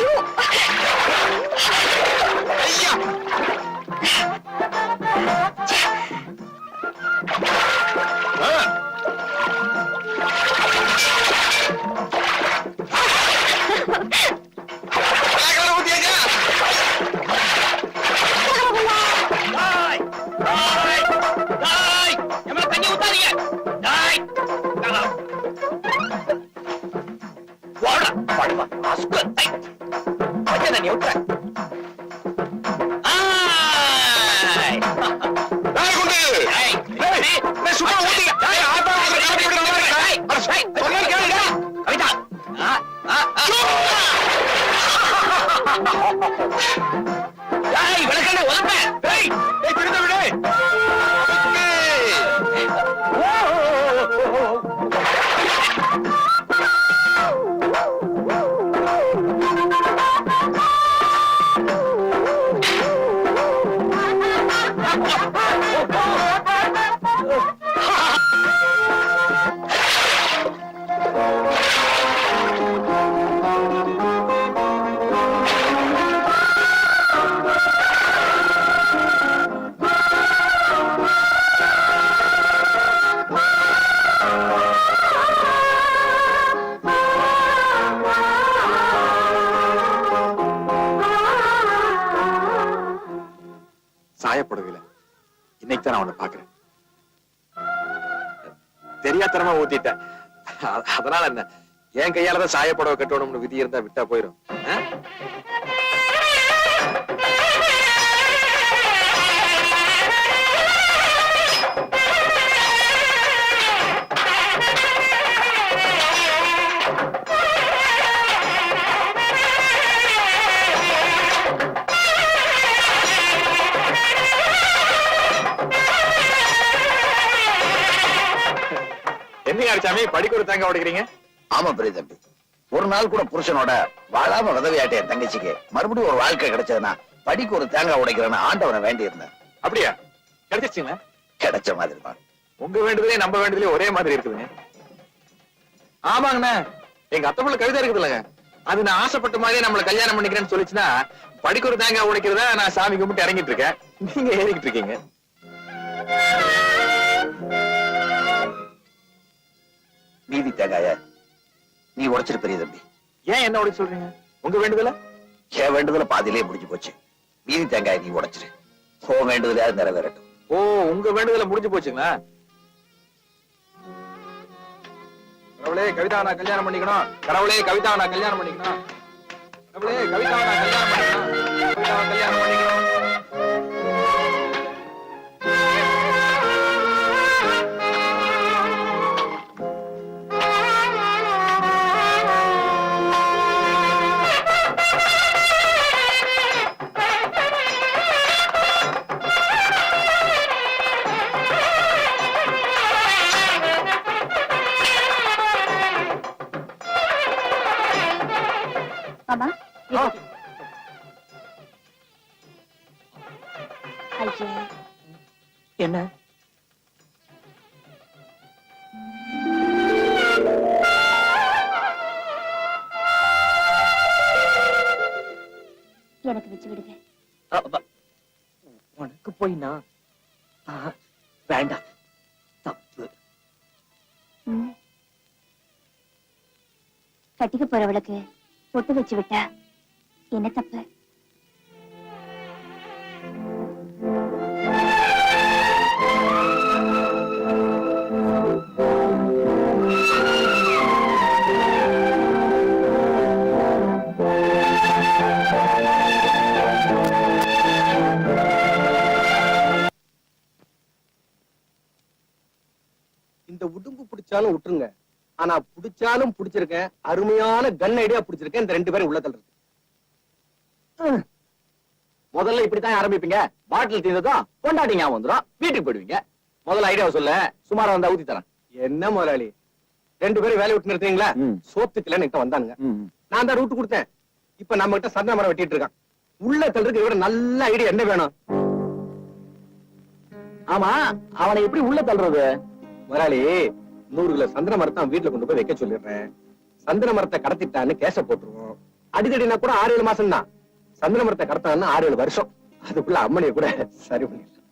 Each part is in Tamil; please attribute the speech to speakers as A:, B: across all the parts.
A: ஐயா தெரியாத்தனமா ஊத்திட்டேன். அதனால என்ன? என் கையாலதான் சாயப்படவை கட்டணும்னு விதி இருந்தா விட்டா போயிரும். சாமி படிக்க ஒரு தேங்காய் உடைக்கிறீங்க?
B: ஆமா பெரிய தம்பி. ஒரு நாள் கூட புருஷனோட வாழாம உதவியாட்ட என் தங்கச்சிக்கு மறுபடியும் ஒரு வாழ்க்கை கிடைச்சதுன்னா படிக்கு ஒரு தேங்காய் உடைக்கிறேன்னு ஆண்டவனை வேண்டி இருந்தேன்
A: அப்படியா? கிடைச்சிருச்சுங்களா
B: கிடைச்ச மாதிரி தான்
A: உங்க வேண்டுதலே நம்ம வேண்டுதலே ஒரே மாதிரி இருக்குதுங்க. ஆமாங்கண்ணா. எங்க அத்தை பிள்ளை கவிதை இருக்குது இல்லைங்க அது நான் ஆசைப்பட்ட மாதிரியே நம்மள கல்யாணம் பண்ணிக்கிறேன்னு சொல்லிச்சுன்னா படிக்க ஒரு தேங்காய் உடைக்கிறதா நான் சாமி கும்பிட்டு இறங்கிட்டு இருக்கேன். நீங்க ஏறிக்கிட்டு இருக்கீங்க.
B: மீதி தேங்காய நீ உடைச்சிரு பெரிய தம்பி.
A: ஏன் என்ன உடைக்க சொல்றீங்க? உங்க வேண்டுதல?
B: என் வேண்டுதல பாதியிலே முடிஞ்சு போச்சு. மீதி தேங்காய நீ உடைச்சிரு. ஓ வேண்டுதலையாவது நிறைவேறட்டும்.
A: ஓ உங்க வேண்டுதல முடிஞ்சு போச்சுங்களா? கடவுளே கவிதா நான் கல்யாணம் பண்ணிக்கணும். கடவுளே கவிதா நான் கல்யாணம் பண்ணிக்கணும். கடவுளே கவிதா நான் கல்யாணம் பண்ணிக்கணும். கல்யாணம் பண்ணிக்கணும்.
C: என்ன?
D: எனக்கு வச்சு விடுங்க
C: உனக்கு போயினா? வேண்டாம் தப்பு.
D: கட்டிக்க போறவளுக்கு பொட்டு வச்சு விட்டா என்ன தப்பு?
E: பிடிச்சாலும் விட்டுருங்க. ஆனா பிடிச்சாலும் பிடிச்சிருக்கேன். அருமையான கன் ஐடியா பிடிச்சிருக்கேன். இந்த ரெண்டு பேரும் உள்ள தள்ளுறது.
B: முதல்ல இப்படித்தான் ஆரம்பிப்பீங்க. பாட்டில் தீர்ந்ததும் கொண்டாடி ஞாபகம் வந்துடும் வீட்டுக்கு போயிடுவீங்க. முதல்ல ஐடியாவை சொல்ல. சுமாரா வந்தா ஊத்தி தரேன்.
E: என்ன முதலாளி? ரெண்டு பேரும் வேலையை விட்டு நிறுத்தீங்களா
B: ம்.
E: சோத்துக்கல என்கிட்ட வந்தானுங்க. நான் தான் ரூட் கொடுத்தேன். இப்ப நம்ம கிட்ட சந்தன மரம் வெட்டிட்டு இருக்கான். உள்ள தள்ளுறதுக்கு விட நல்ல ஐடியா என்ன வேணும்?
B: ஆமா அவனை எப்படி உள்ள தள்ளுறது?
E: முதலாளி நூறு கிலோ சந்தன மரத்தை அவன் வீட்டுல கொண்டு போய் வைக்க சொல்லிடுறேன். சந்தன மரத்தை கடத்திட்டான்னு கேச போட்டுருவோம். அடிதடினா கூட ஆறு ஏழு மாசம் தான் சந்தன மரத்தை கடத்தான்னா ஆறு ஏழு வருஷம். அதுக்குள்ள அம்மனைய கூட சரி பண்ணிடலாம்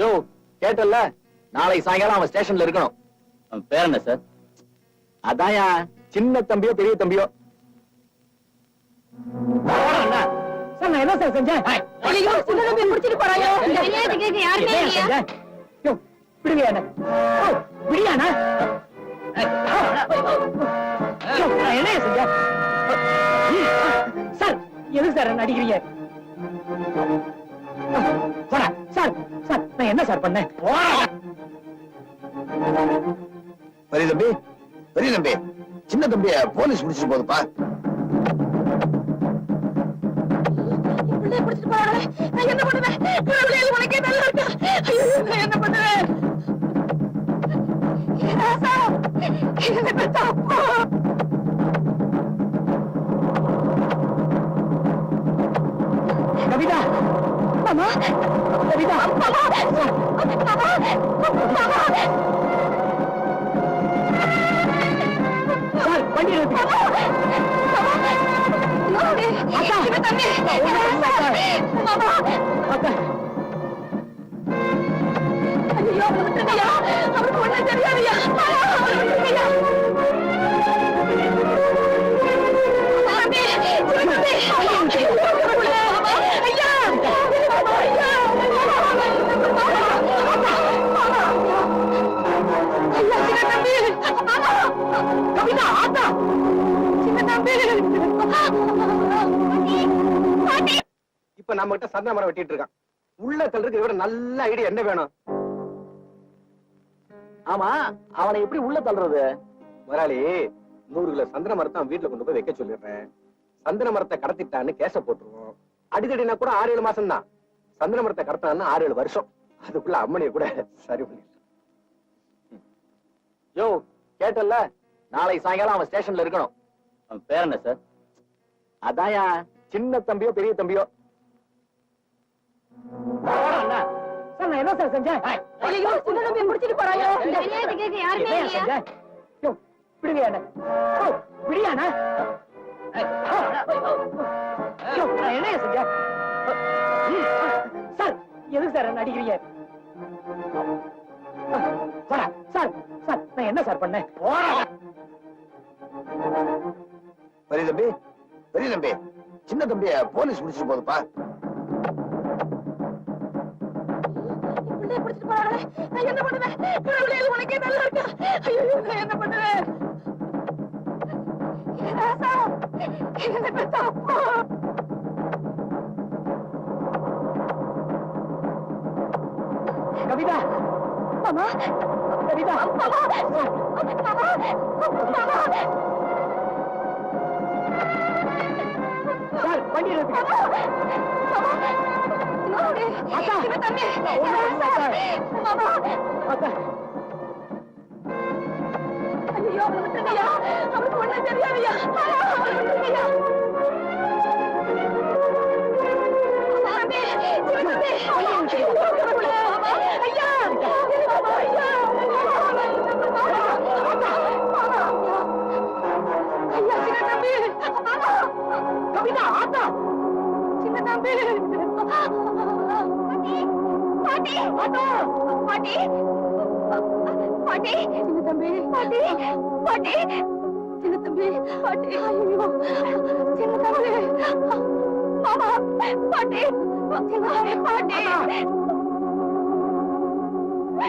B: யோ கேட்டல்ல? நாளைக்கு சாயங்காலம் அவன் ஸ்டேஷன்ல இருக்கணும். அவன் பேர் என்ன சார்? அதான்யா சின்ன தம்பியோ பெரிய தம்பியோ.
C: சார் நான் என்ன சார் செஞ்சேன்?
D: முடிச்சிட்டு யாருமே
C: யோ, விடுங்க என்ன? செஞ்சேன்? சார் எதுக்கு சார் சார் சார் நான் என்ன சார் பண்ணேன்.
B: பெரிய தம்பி பெரிய தம்பி சின்ன தம்பிய போலீஸ் முடிச்சிட்டு
D: நான் என்ன பண்ணுவேன்? கடவுளே இது உனக்கே நல்லா இருக்கா? ஐயோ நான் என்ன பண்ணுவேன்?
C: கவிதா.
D: மாமா.
C: கவிதா.
D: மாமா மாமா மாமா
C: சார்
E: நம்ம கிட்ட சந்தன மரம் வெட்டிட்டு இருக்கான். உள்ள தள்ளுறதுக்கு விட நல்ல ஐடியா என்ன வேணும்?
B: ஆமா அவனை எப்படி உள்ள தள்ளுறது?
E: முதலாளி நூறு கிலோ சந்தன மரத்தை அவன் வீட்டுல கொண்டு போய் வைக்க சொல்லிடுறேன். சந்தன மரத்தை கடத்திட்டான்னு கேச போட்டுருவோம். அடிதடினா கூட ஆறு ஏழு மாசம் தான் சந்தன மரத்தை கடத்தான்னா ஆறு ஏழு வருஷம். அதுக்குள்ள அம்மனைய கூட சரி பண்ணிடலாம்
B: யோ கேட்டல்ல? நாளைக்கு சாயங்காலம் அவன் ஸ்டேஷன்ல இருக்கணும். அவன் பேர் என்ன சார் அதான்யா சின்ன தம்பியோ பெரிய தம்பியோ?
C: சார் நான் என்ன சார் செஞ்சேன்
D: முடிச்சிட்டு
C: என்ன
D: இல்லையா
C: செஞ்சேன் யோ, விடுங்க என்ன. ஓ, விடியாண்ணா. யோ, நான் என்ன செஞ்சேன் சார் எதுக்கு சார் என்ன அடிக்கிறீங்க? போடா, சார் சார் நான் என்ன சார் பண்ணேன்.
B: பெரிய தம்பி பெரிய தம்பி சின்ன தம்பிய போலீஸ் முடிச்சிட்டு போகுதுப்பா
D: குழந்தைய பிடிச்சிட்டு போறாங்களே? நான் என்ன பண்ணுவேன்? கடவுளே உனக்கே நல்லா இருக்கா? ஐயோ நான் என்ன பண்ணுவேன்? ராசா என்ன பெத்த அப்பா
C: கவிதா
D: மாமா
C: கவிதா
D: மாமா மாமா மாமா.
C: சார் வண்டி
D: மாமா மாமா,
C: கவிதா ஆத்தா.
D: சின்ன தம்பி. பாட்டி, பாட்டி, பாட்டி, பாட்டி, சின்ன தம்பி, பாட்டி, பாட்டி, சின்ன தம்பி, பாட்டி, ஐயோ, சின்ன தம்பி, மாமா, பாட்டி, சின்ன தம்பி, பாட்டி,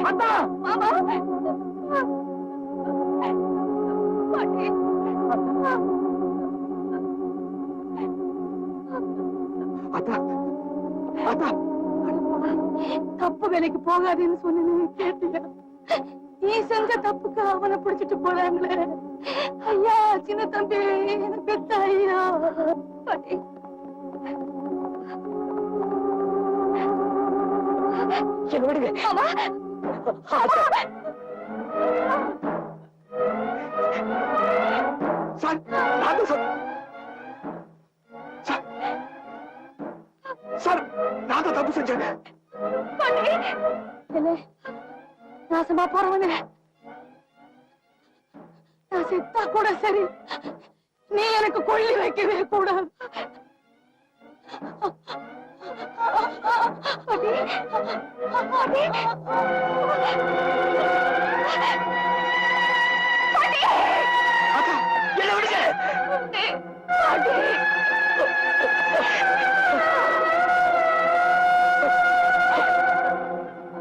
C: அத்தா
D: மாமா, பாட்டி,
E: அத்தா அத்தா
D: தப்பு வேலைக்கு போகாதேன்னு சொன்னேன்னு கேட்டியா? நீ செஞ்ச தப்புக்கு அவனை பிடிச்சிட்டு போறாங்களே. ஐயா சின்ன தம்பி பெத்த ஐயா?
C: என்ன விடுங்க.
E: சார் நான் சார். சார் நான் தான் தப்பு செஞ்சேன்.
D: நாசமா போறவனே. நான் செத்தா கூட சரி. நீ எனக்கு கொள்ளி வைக்கவே கூடாது.
C: என்ன விடுங்க.